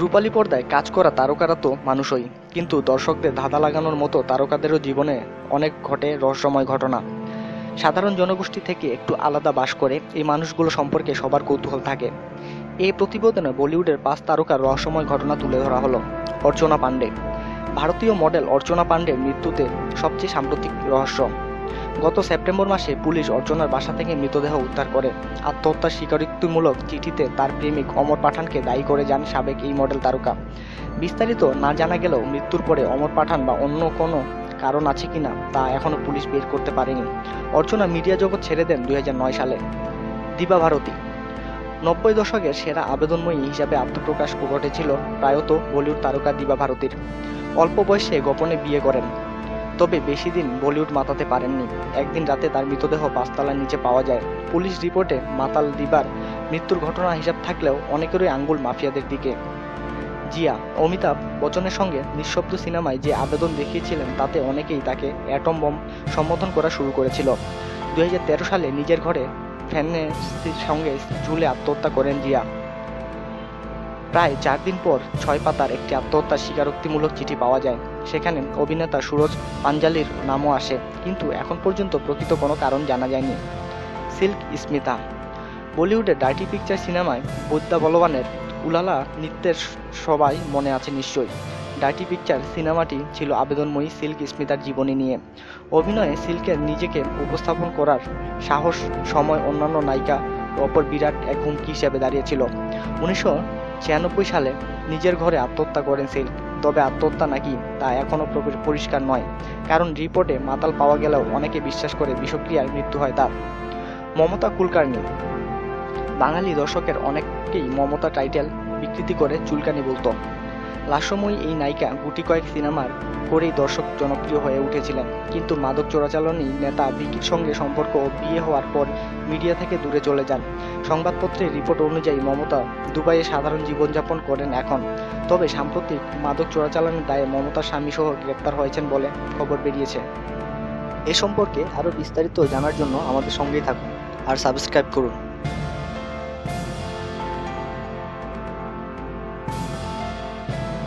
রূপালী পর্দায় কাজ করা তারকারা তো মানুষই, কিন্তু দর্শকদের ধাঁধা লাগানোর মতো তারকাদেরও জীবনে অনেক ঘটে রহস্যময় ঘটনা। সাধারণ জনগোষ্ঠী থেকে একটু আলাদা বাস করে এই মানুষগুলো সম্পর্কে সবার কৌতূহল থাকে। এই প্রতিবেদনে বলিউডের পাঁচ তারকার রহস্যময় ঘটনা তুলে ধরা হলো, অর্চনা পাণ্ডে। ভারতীয় মডেল অর্চনা পাণ্ডের মৃত্যুতে সবচেয়ে সাম্প্রতিক রহস্য। গত সেপ্টেম্বর মাসে পুলিশ অর্চনার বাসা থেকে মৃতদেহ উদ্ধার করে। আত্মহত্যার স্বীকারোক্তিমূলক চিঠিতে তার প্রেমিক অমর পাঠানকে দায়ী করে যান সাবেক এই মডেল তারকা। বিস্তারিত না জানা গেলেও মৃত্যুর পরে অমর পাঠান বা অন্য কোনো কারণ আছে কিনা তা এখনও পুলিশ বের করতে পারেনি। অর্চনা মিডিয়া জগৎ ছেড়ে দেন দুই হাজার নয় সালে। দিবা ভারতী। নব্বই দশকের সেরা আবেদনময়ী হিসাবে আত্মপ্রকাশ ঘটেছিল প্রায়ত বলিউড তারকা দিবা ভারতীর। অল্প বয়সে গোপনে বিয়ে করেন। তবে বেশি দিন বলিউড মাতাতে পারেননি। একদিন রাতে তার মৃতদেহ পাঁচতলার নিচে পাওয়া যায়। পুলিশ রিপোর্টে মাতাল দিবার মৃত্যুর ঘটনা হিসাব থাকলেও অনেকেরই আঙ্গুল মাফিয়াদের দিকে। জিয়া, অমিতাভ বচ্চনের সঙ্গে নিঃশব্দ সিনেমায় যে আবেদন দেখিয়েছিলেন তাতে অনেকেই তাকে অ্যাটম বম সম্বোধন করা শুরু করেছিল। দু হাজার তেরো সালে নিজের ঘরে ফ্যানের সঙ্গে ঝুলে আত্মহত্যা করেন জিয়া। প্রায় চার দিন পর ছয় পাতার একটি আত্মহত্যার স্বীকারোক্তিমূলক চিঠি পাওয়া যায়। সেখানে অভিনেতা সুরজ পাঞ্জালির নামও আসে, কিন্তু এখন পর্যন্ত প্রকৃত কোনো কারণ জানা যায়নি। সিল্ক স্মিতা, বলিউডের ডার্টি পিকচার সিনেমায় বৈদ্যা বলবানের উলালা নৃত্যের সবাই মনে আছে নিশ্চয়ই। ডার্টি পিকচার সিনেমাটি ছিল আবেদনময়ী সিল্ক স্মিতার জীবনী নিয়ে। অভিনয়ে সিল্কের নিজেকে উপস্থাপন করার সাহস, সময় অন্যান্য নায়িকা অপর বিরাট এক হুমকি হিসেবে দাঁড়িয়েছিল। উনিশশো ছিয়ানব্বই সালে নিজের ঘরে আত্মহত্যা করেন সিল্ক। তবে আত্মহত্যা নাকি তা এখনও পরিষ্কার নয়। কারণ রিপোর্টে মাতাল পাওয়া গেলেও অনেকে বিশ্বাস করে বিষক্রিয়ায় মৃত্যু হয় তার। মমতা কুলকার্নি। বাঙালি দর্শকের অনেকেই মমতা টাইটেল বিকৃতি করে চুলকানি বলতো। লাস্যময়ী এই নায়িকা গুটি কয়েক সিনেমার করেই দর্শক জনপ্রিয় হয়ে উঠেছিলেন। কিন্তু মাদক চোরাচালানি নেতা ভিকির সঙ্গে সম্পর্ক ও বিয়ে হওয়ার পর মিডিয়া থেকে দূরে চলে যান। সংবাদপত্রের রিপোর্ট অনুযায়ী মমতা দুবাইয়ে সাধারণ জীবনযাপন করেন এখন। তবে সাম্প্রতিক মাদক চোরাচালানের দায়ে মমতার স্বামী সহ গ্রেপ্তার হয়েছেন বলে খবর বেরিয়েছে। এ সম্পর্কে আরও বিস্তারিত জানার জন্য আমাদের সঙ্গেই থাকুন আর সাবস্ক্রাইব করুন।